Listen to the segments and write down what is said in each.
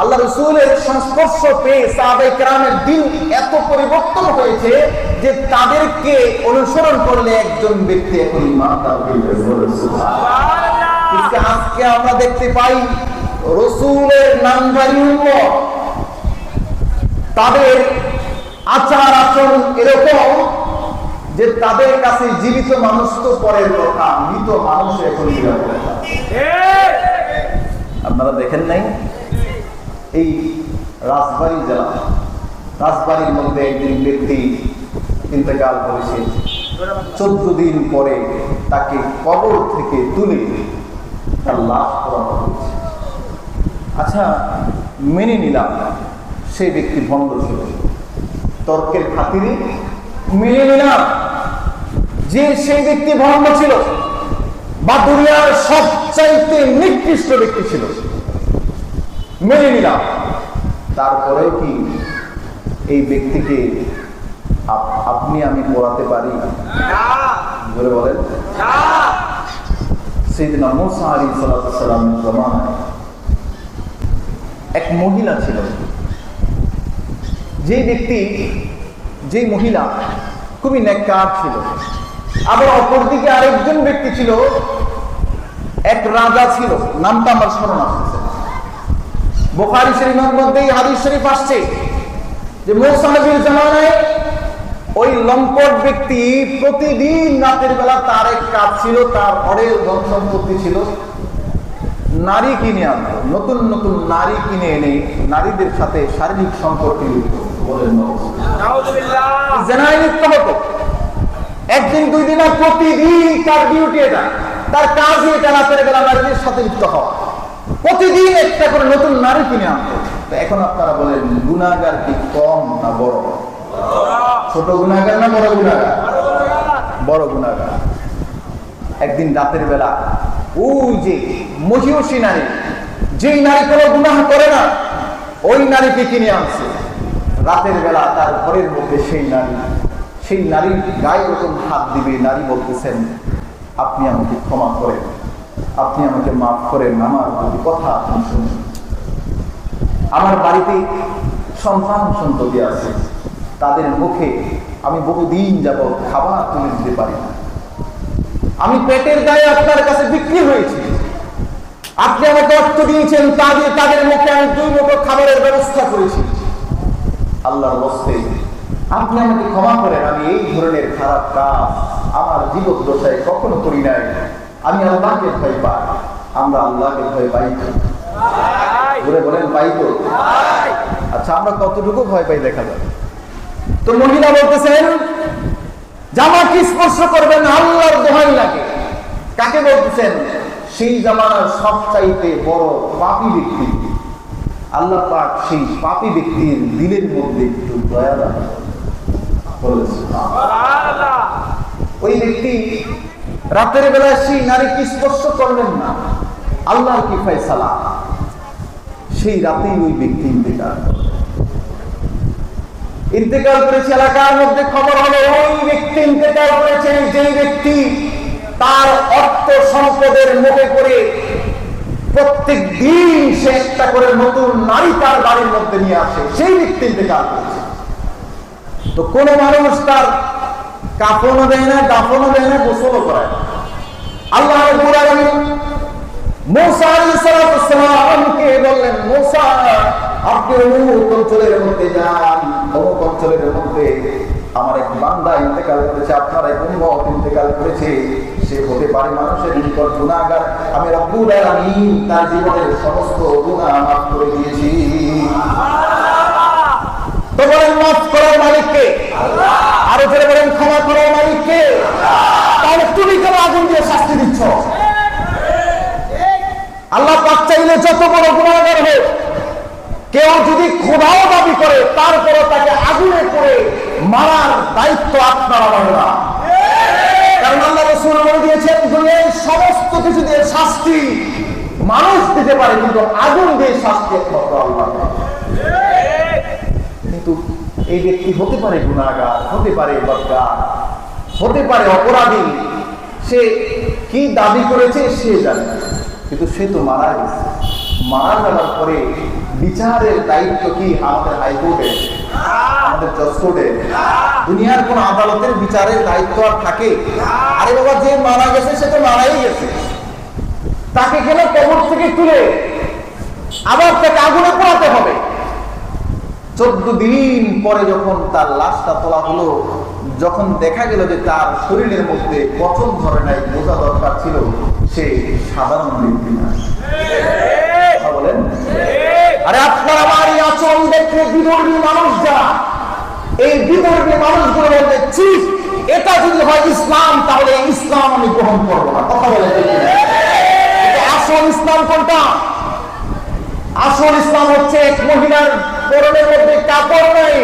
আল্লাহ রসুলের সংস্পর্শ পেয়ে সাহাবাই কেরামের দিন এত পরিবর্তন হয়েছে যে তাদেরকে অনুসরণ করলে একজন ব্যক্তি এখন দাবি আজকে আমরা দেখতে পাই রসুলের নামধারী তাদের আচার আচরণ এরকম যে তাদের কাছে জীবিত মানুষ তো পরের কথা, মৃত মানুষ এখন আপনারা দেখেন নাই? এই রাজবাড়ি জেলা। রাজবাড়ির মধ্যে একদিন ব্যক্তি ইন্তেকাল করেছে। চোদ্দ দিন পরে তাকে কবর থেকে তুলে তার লাশ পড়ানো হয়েছে আচ্ছা মেনে নিলাম সেই ব্যক্তি ভণ্ড ছিল। তর্কের খাতিরে মেনে নিলাম যে সেই ব্যক্তি ভণ্ড ছিল, বা দুনিয়ার সবচাইতে নিকৃষ্ট ব্যক্তি ছিল। মেনে নিলাম। তারপরেও কি? এই ব্যক্তিকে আপনি আমি পড়াতে পারি? বলে বলেন। এক মহিলা ছিল। যে ব্যক্তি যে মহিলা খুবই নেককার ছিল। আবার অপরদিকে আরেকজন ব্যক্তি ছিল, এক রাজা ছিল। নামটা আমার স্মরণ আসছে বোখারি শরীফের মধ্যে এই হাদিস শরীফ আসছে যে মৌসানবীর জামানায় ওই লম্পট ব্যক্তি প্রতিদিন রাতের বেলা তার এক কাজ ছিল তার অরেল ধন সম্পত্তি ছিল। নারী কিনে আনতো নতুন নতুন নারী কিনে এনে নারীদের সাথে শারীরিক সম্পর্কে জেনায় লিপ্ত হতো। একদিন দুই দিন প্রতিদিন তার ডিউটি এটা। তার কাজই এটা রাতের বেলা নারীদের সাথে লিপ্ত হওয়া। প্রতিদিন একটা করে নতুন নারী কিনে আনতো এখন আপনারা বলেন, গুণাগার কি কম না বড়? ছোট গুণাগার না বড় গুণাগার? বড় গুণাগার। একদিন রাতের বেলা, ওই যে মহিষী নারী, যেই নারী কোনো গুনাহ করে না, ওই নারীকে কিনে আনছে। রাতের বেলা তার ঘরের মধ্যে সেই নারী, সেই নারীর গায়ে যখন হাত দিবে। নারী বলতেছেন, আপনি আমাকে ক্ষমা করেন। আপনি আমাকে মাফ করেন, আমার যদি কথা আপনি শুনুন। আমার বাড়িতে সন্তান সন্ততি আছে। তাদের মুখে আমি বহুদিন যাব খাবার তুলে দিতে পারি না। আমি পেটের দায়ে আপনার কাছে বিক্রি হয়েছি। আপনি আমাকে অর্থ দিয়েছেন, তা দিয়ে তাদের মুখে আমি দুই মুঠো খাবারের ব্যবস্থা করেছি। আল্লাহর বস্তে, আপনি আমাকে ক্ষমা করেন, আমি এই ধরনের খারাপ কাজ আমার জীবন দশায় কখনো করি নাই। আমি আল্লাহকে ভয় পাই। আমরা আল্লাহকে ভয় পাই? বলে বলেন, পাই তো। আচ্ছা আমরা কতটুকু ভয় পাই দেখা যাবে তো মহিলা বলতেছেন, জামাকে স্পর্শ করবেন, আল্লাহর দোহাই লাগে। কাকে বলতেছেন? সেই জামানার সবচাইতে বড় পাপি ব্যক্তি। আল্লাহ পাক সেই পাপি ব্যক্তির দিলের মধ্যে একটু দয়া। ওই ব্যক্তি রাতের বেলায় সেই নারীকে স্পর্শ করলেন না। আল্লাহর কি ফয়সালা? সেই রাতেই ওই ব্যক্তি ইন্তেকাল। ইন্তেকাল করেছে এলাকার মধ্যে খবর হলো, ওই ব্যক্তি ইন্তেকাল করেছে যে ব্যক্তি তার অর্থ সম্পদের মুখে করে প্রত্যেক দিন সে একটা করে নতুন নারী তার বাড়ির মধ্যে নিয়ে আসে, সেই ব্যক্তি ইন্তেকাল করেছে। তো কোন মানুষ তার কাফনও দেয় না, দাফনও দেয় না, গোসলও করায় না। আল্লাহ আমার করেছে, আপনার ইন্তেকাল করেছে। সে মানুষের আমি রব্বুল আলামিন তার জীবনের সমস্ত গুনাহ মাফ করে দিয়েছি। তো বলেন মাফ করার মালিককে। আরও ফেরে বলেন ক্ষমা করার মালিককে। তাহলে তুমি কেন আগুন দিয়ে শাস্তি দিচ্ছ? আল্লাহ পাক চাইলে যত বড় গুণাগার হোক কেউ যদি খোদাও দাবি করে তারপরে তাকে আগুনে করে মারার দায়িত্ব আপনার আমার না। কারণ আল্লাহ রসুল বলে দিয়েছেন দুনিয়ার সমস্ত কিছু দিয়ে শাস্তি মানুষ দিতে পারে কিন্তু আগুন দিয়ে শাস্তি একমাত্র আল্লাহ। এই ব্যক্তি হতে পারে গুণাগার হতে পারে বদগার, হতে পারে অপরাধী। সে কি দাবি করেছে সে জানে। কিন্তু সে তো মারা গেছে। মারা যাওয়ার পরে বিচারের দায়িত্ব কি আমাদের হাইকোর্টে, আমাদের জজ দুনিয়ার কোন আদালতের বিচারের দায়িত্ব আর থাকে। আরে বাবা, যে মারা গেছে, সে তো মারাই গেছে। তাকে কেন কবর থেকে তুলে? আবার তাকে আগুনে পোড়াতে হবে। চোদ্দ দিন পরে যখন তার লাশটা তোলা হলো, যখন দেখা গেল যে তার শরীরের মধ্যে পচন ধরে বোঝা দরকার ছিল সে সাধারণ ব্যক্তি না। বলেন? আরে আপনার আমার এই আচরণ দেখে বিদর্মী মানুষ যারা, এই বিদর্মী মানুষগুলো বলতে চিফ এটা যদি হয় ইসলাম, তাহলে ইসলাম আমি গ্রহণ করব না। কথা বলে আসল ইসলাম কোনটা? আসল ইসলাম হচ্ছে এক মহিলার পরনের মধ্যে কাপড় নেই।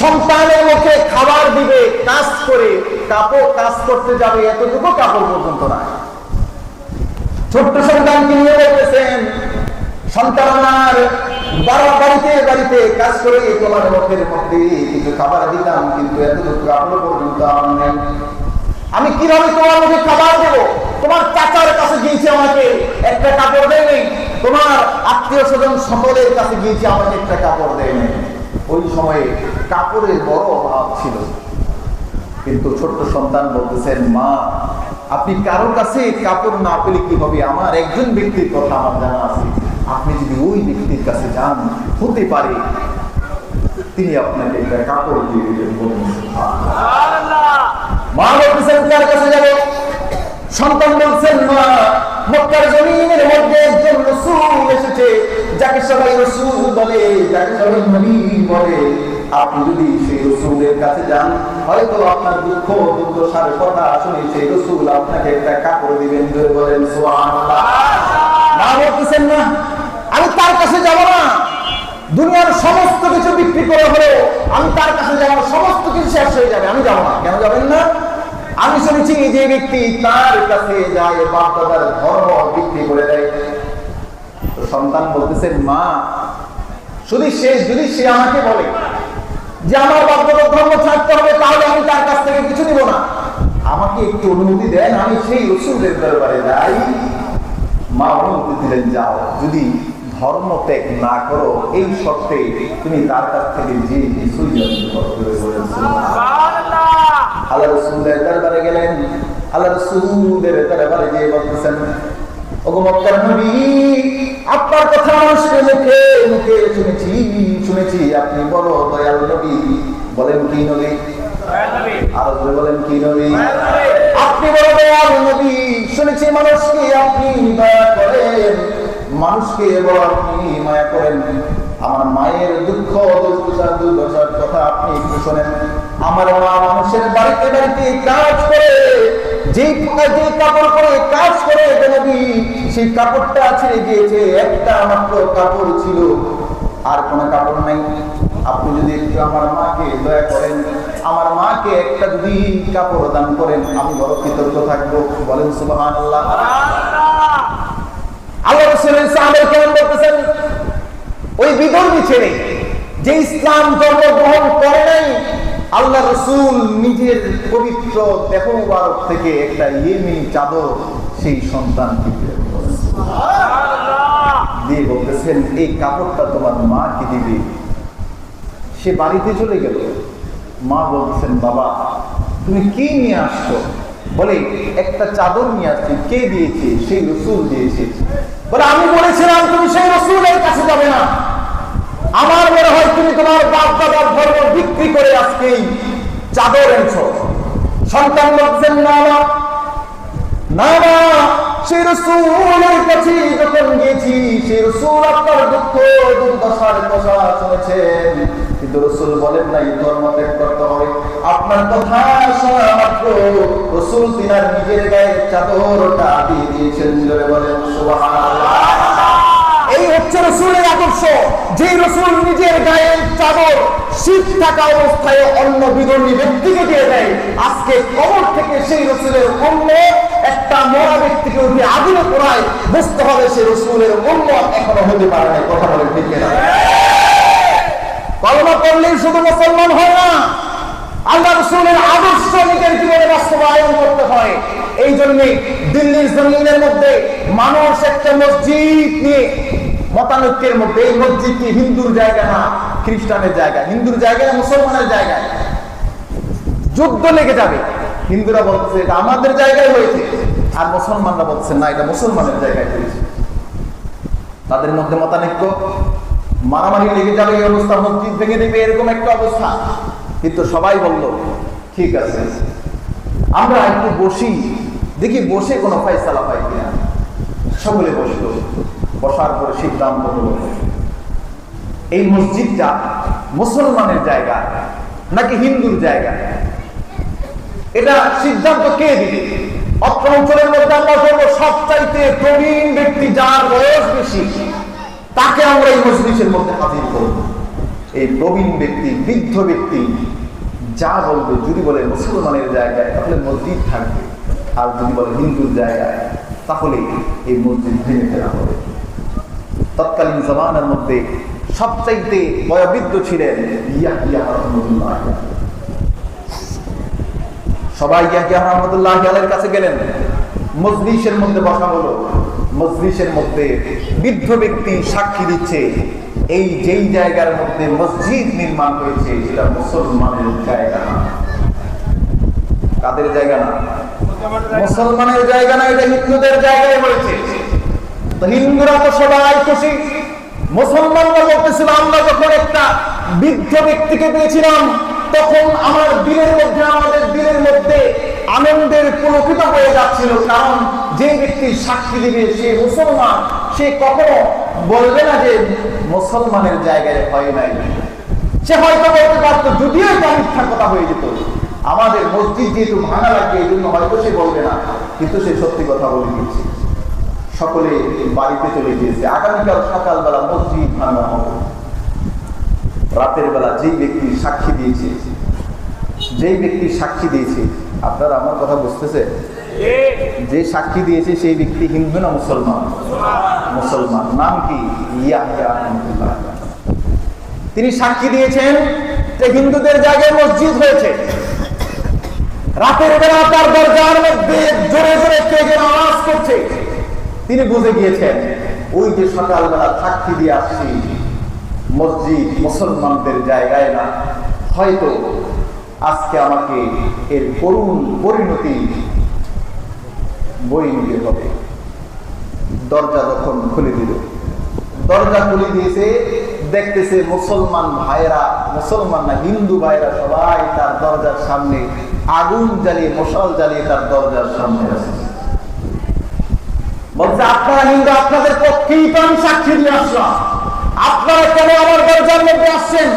সন্তানের মুখে খাবার দিবে, কাজ করে কাপড় কাজ করতে যাবে, এতটুকু কাপড় পর্যন্ত নাই। ছোট্ট সন্তানকে নিয়ে বলতেছেন, সন্তান আমার বাবা বাড়িতে বাড়িতে কাজ করে তোমার মধ্যে কিছু খাবার দিতাম, কিন্তু এতটুকু কাপড় পর্যন্ত আমার নেই। আমি কীভাবে তোমার মুখে খাবার দেবো? তোমার চাচার কাছে গিয়েছে আমাকে একটা কাপড় দেয় নেই। তোমার আত্মীয় স্বজন সকলের কাছে গিয়েছে আমাকে একটা কাপড় দেয় নেই। ওই সময়ে কাপড়ের বড় অভাব ছিল। কিন্তু ছোট্ট সন্তান বলতেছেন, মা, আপনি কারও কাছে কাপড় না পেলে কি হবে? আমার একজন ব্যক্তির কথা আমার জানা আছে। আপনি যদি ওই ব্যক্তির কাছে যান, হতে পারে তিনি আপনাকে একটা কাপড় দিয়ে দিবেন বলুন কার কাছে সন্তান বলছেন যাকে বলে আপনি যদি সেই কাছে যান আপনার দুঃখ দুর্দশার কথা রসুল আপনাকে একটা কাপড় দিবেন বলেন না। আমি কাছে যাব না। দুনিয়ার সমস্ত কিছু বিক্রি করে হলেও আমি তার কাছে যাব সমস্ত কিছু শেষ হয়ে যাবে। আমি যাব না। কেন যাবেন না? আমি শুনেছি যে ব্যক্তি তার কাছে যায়, বাপ দাদার ধর্ম বিক্রি করে দেয়। তো সন্তান বলতেছেন মা, শুধু শেষ, যদি সে আমাকে বলে যে আমার বাপ দাদার ধর্ম ছাড়তে হবে তাহলে আমি তার কাছ থেকে কিছু দিব না। আমাকে একটু অনুমতি দেন, আমি সেই রসুলের দরবারে যাই। মা অনুমতি দিলেন, যাও, যদি ধর্ম ত্যাগ না করো, এই শর্তে তুমি তার কাছ থেকে যে কিছুই আল্লাহ রসুলের দরবারে গেলেন। আল্লাহ রসুলের দরবারে গিয়ে বলতেছেন নবী, আপনার কথা মুখে মুখে শুনেছি শুনেছি। আপনি দয়াল নবী। বলেন কি নবী? বলেন কি নবী? আপনি দয়াল নবী, শুনেছি মানুষকে আপনি দয়া করেন। মানুষকে বড় আপনি মায়া করেন। আমার মায়ের দুঃখ দুর্দশার কথা আপনি একটু শোনেন। আমার মা মানুষের বাড়িতে বাড়িতে কাজ করে যে যে কাপড় করে কাজ করে নবী, সেই কাপড়টা ছেড়ে গিয়েছে, একটা মাত্র কাপড় ছিল। আর কোনো কাপড় নাই। আপনি যদি একটু আমার মাকে দয়া করেন, আমার মাকে একটা যদি কাপড় দান করেন, আমি বড় কৃতজ্ঞ থাকব। বলেন সুবাহান আল্লাহ আল্লাহ রসুলের সাহাবের কেমন বলতেছেন? ওই বিধর্মী ছেড়ে যে ইসলাম ধর্ম গ্রহণ করে নাই আল্লাহ রসুল নিজের পবিত্র দেহ মুবারক থেকে একটা ইয়েমি চাদর সেই সন্তানকে দিয়ে বলতেছেন এই কাপড়টা তোমার মা কি দিবে। সে বাড়িতে চলে গেল। মা বলতেছেন বাবা তুমি কি নিয়ে আসছো? বলে একটা চাদর নিয়ে আসছি। কে দিয়েছে? সেই রসুল দিয়েছে। বলে আমি বলেছিলাম তুমি সেই রসুলের কাছে যাবে না। আমার মনে হয় তুমি তোমার বাপ দাদার ধর্ম বিক্রি করে আজকেই চাদর এনেছ সন্তান বলছেন, না না। না আপনার কথা করতে হবে। আপনার কথা শোনা মাত্র নিজের গায়ে চাদরটা দিয়ে দিয়েছেন। বলেন, সুবহানাল্লাহ। হচ্ছে রসুলের আদর্শ। যে রসুল নিজের গায়ে চাদর শীত থাকা অবস্থায় অন্য বিধর্মী ব্যক্তিকে দিয়ে দেয়, আজকে কবর থেকে সেই রসুলের অন্য একটা মরা ব্যক্তিকে উঠে আগুনে পোড়ায়, বুঝতে হবে সে রসুলের অন্য এখনও হতে পারে না কথা বলে ঠিক না কলমা করলেই শুধু মুসলমান হয় না, আল্লাহ রসুলের আদর্শ নিজের জীবনে বাস্তবায়ন করতে হয়। এই জন্যে দিল্লির জমিনের মধ্যে মানুষ একটা মসজিদ নিয়ে মতানৈক্যের মধ্যে এই মসজিদ কি হিন্দুর জায়গা না খ্রিস্টানের জায়গা? হিন্দুর জায়গা না মুসলমানের জায়গায় যুদ্ধ লেগে যাবে। হিন্দুরা বলছে, এটা আমাদের জায়গায় হয়েছে। আর মুসলমানরা বলছে, না, এটা মুসলমানের জায়গায় হয়েছে। তাদের মধ্যে মতানৈক্য? মারামারি লেগে যাবে এই অবস্থা, মসজিদ ভেঙে দেবে, এরকম একটা অবস্থা। কিন্তু সবাই বলল, ঠিক আছে, আমরা একটু বসি। দেখি বসে কোনো ফয়সালা পাই কিনা। সকলে বসল। বসার পরে সিদ্ধান্ত হলো। এই মসজিদটা মুসলমানের জায়গা, নাকি হিন্দুর জায়গা? এটা সিদ্ধান্ত কে দিবে? অত্র অঞ্চলের মধ্যে আমরা করব সবচাইতে প্রবীণ ব্যক্তি যার বয়স বেশি, তাকে আমরা এই মসজিদের মধ্যে হাজির করব। এই প্রবীণ ব্যক্তি, বৃদ্ধ ব্যক্তি, যা বলবে, যদি বলে মুসলমানের জায়গায়, তাহলে মসজিদ থাকবে। আর যদি বলে হিন্দুর জায়গায়, তাহলে এই মসজিদ ভেঙে ফেলা হবে। তৎকালীন জমানার মধ্যে সবচাইতে বয়োবৃদ্ধ ছিলেন সবাই ইয়াহিয়া রহমতুল্লাহ আলের কাছে গেলেন। মজলিসের মধ্যে বসা হলো। মজলিসের মধ্যে বৃদ্ধ ব্যক্তি সাক্ষী দিচ্ছে, এই যেই জায়গার মধ্যে মসজিদ নির্মাণ হয়েছে, সেটা মুসলমানের জায়গা না। কাদের জায়গা না? মুসলমানের জায়গা না, এটা হিন্দুদের জায়গায় হয়েছে। তো হিন্দুরা তো সবাই খুশি মুসলমানরা বলতেছিল আমরা যখন একটা বৃদ্ধ ব্যক্তিকে পেয়েছিলাম, তখন আমার দিলের মধ্যে, আমাদের দিলের মধ্যে আনন্দের পুলকিত হয়ে যাচ্ছিল, কারণ যে ব্যক্তি সাক্ষী দিবে, সে মুসলমান, সে কখনো বলবে না যে মুসলমানের জায়গায় হয় নাই। সে হয়তো বলতে পারতো, যদিও এটা মিথ্যা কথা হয়ে যেত। আমাদের মসজিদ যেহেতু ভাঙা লাগবে এই জন্য হয়তো সে বলবে না, কিন্তু সে সত্যি কথা বলে দিচ্ছে সকলে বাড়িতে চলে গিয়েছে। আগামীকাল সকালবেলা মসজিদ ভাঙা হবে। রাতের বেলা যেই ব্যক্তি সাক্ষী দিয়েছে, যেই ব্যক্তি সাক্ষী দিয়েছে, আপনারা আমার কথা বুঝতেছে যে সাক্ষী দিয়েছে সেই ব্যক্তি হিন্দু না মুসলমান? মুসলমান। নাম কি? তিনি সাক্ষী দিয়েছেন যে হিন্দুদের জায়গায় মসজিদ হয়েছে। রাতের বেলা তার দরজার মধ্যে জোরে জোরে কে আওয়াজ করছে। তিনি বুঝে গিয়েছেন, ওই যে সকালবেলা সাক্ষী দিয়ে আসছি, মসজিদ মুসলমানদের জায়গায় না, হয়তো আজকে আমাকে এর করুণ পরিণতি বই নিতে হবে। দরজা যখন খুলে দিল, দরজা খুলে দিয়েছে, দেখতেছে মুসলমান ভাইরা মুসলমান না, হিন্দু ভাইরা সবাই তার দরজার সামনে আগুন জ্বালিয়ে, মশাল জ্বালিয়ে তার দরজার সামনে আছে। বলছে, আপনারা হিন্দু আপনাদের পক্ষেই তো আমি সাক্ষী দিয়ে আসলাম। আপনারা কেন আমার দরজার মধ্যে আসছেন?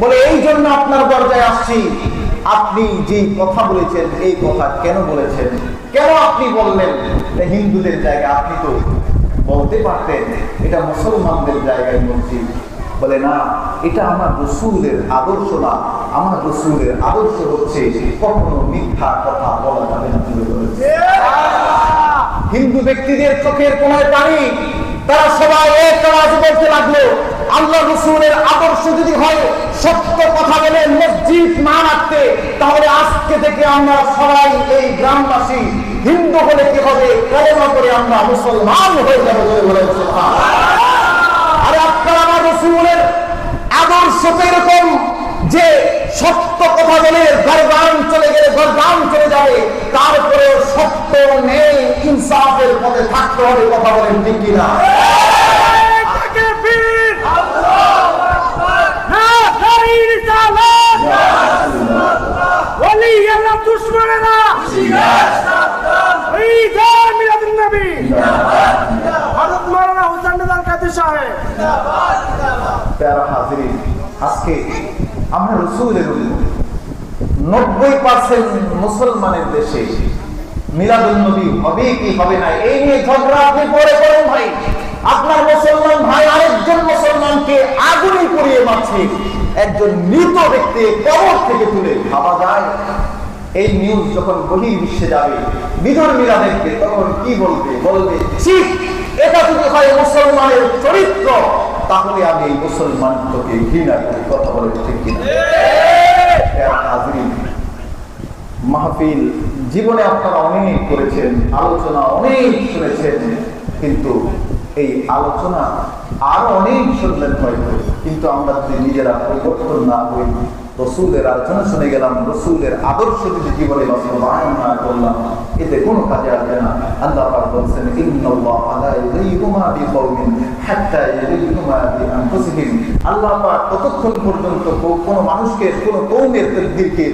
বলে, এই জন্য আপনার দরজায় আসছি। আপনি যে কথা বলেছেন, এই কথা কেন বলেছেন? কেন আপনি বললেন হিন্দুদের জায়গা আপনি তো বলতে পারতেন, এটা মুসলমানদের জায়গায় মসজিদ? বলে, না, এটা আমার রসুলের আদর্শ না। আমার রসুলের আদর্শ হচ্ছে কখনো মিথ্যা কথা বলা যাবে না হিন্দু ব্যক্তিদের চোখের কোনায় পানি, তারা সবাই এক আওয়াজে বলতে লাগল, আল্লাহ রসুলের আদর্শ যদি হয় সত্য কথা বলে মসজিদ না রাখতে, তাহলে আজকে থেকে আমরা সবাই এই গ্রামবাসী হিন্দু হলে কি হবে? কলমা করে আমরা মুসলমান হয়ে যাব আরে আপনারা আমার রসুলের আদর্শ এরকম যে সত্য কথা বলে গরগান চলে গেলে গরগান চলে যাবে, তারপরে সত্য নেই, ইনসাফের পথে থাকতে হবে, কথা বলেন ঠিক কিনা? দুশ্মনেরা মাওলানা হুসাইন রেজাল কাদের সাহেব আজকে আমরা রসুলের নব্বই পার্সেন্ট মুসলমানের দেশে মিলাদুল নবী হবে কি হবে না? এই নিয়ে ঝগড়া আপনি পরে করেন ভাই। আপনার মুসলমান ভাই আরেকজন মুসলমানকে আগুনে পুড়িয়ে মারছে। একজন মৃত ব্যক্তি কবর থেকে তুলে। ভাবা যায়? এই নিউজ যখন বহির বিশ্বে যাবে মিলা দেখবে তখন কি বলবে? বলবে ঠিক এটা যদি হয় মুসলমানের চরিত্র তাহলে আমি এই মুসলমান তোকে ঘৃণা করি। কথা বলে ঠিক কিনা? হাজরিন, মাহফিল জীবনে আপনারা অনেক করেছেন, আলোচনা অনেক শুনেছেন, কিন্তু এই আলোচনা আরও অনেক শুনলেন হয়তো, কিন্তু আমরা যদি নিজেরা পরিবর্তন না হই রসুলের আলোচনা শুনে গেলাম, রসুলের আদর্শ যদি জীবনে বাস্তবায়ন না করলাম। এতে কোনো কাজে আসবে না। আল্লাহ পাক বলছেন আল্লাহ পাক ততক্ষণ পর্যন্ত কোনো মানুষকে, কোনো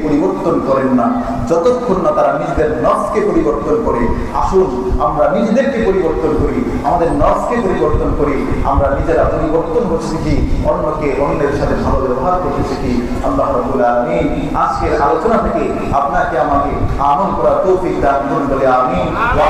পরিবর্তন করেন না। যতক্ষণ না তারা নিজেদের নফসকে পরিবর্তন করে। আসুন, আমরা নিজেদেরকে পরিবর্তন করি, আমাদের নফসকে পরিবর্তন করি। আমরা নিজেরা পরিবর্তন হতে শিখি, অন্যকে অন্যের সাথে ভালো ব্যবহার করতে শিখি। আল্লাহ রাব্বুল আলামিন। আজকের আলোচনা থেকে আপনাকে আমাকে আমল করার তৌফিক দান করুন বলে আমিন। ওয়া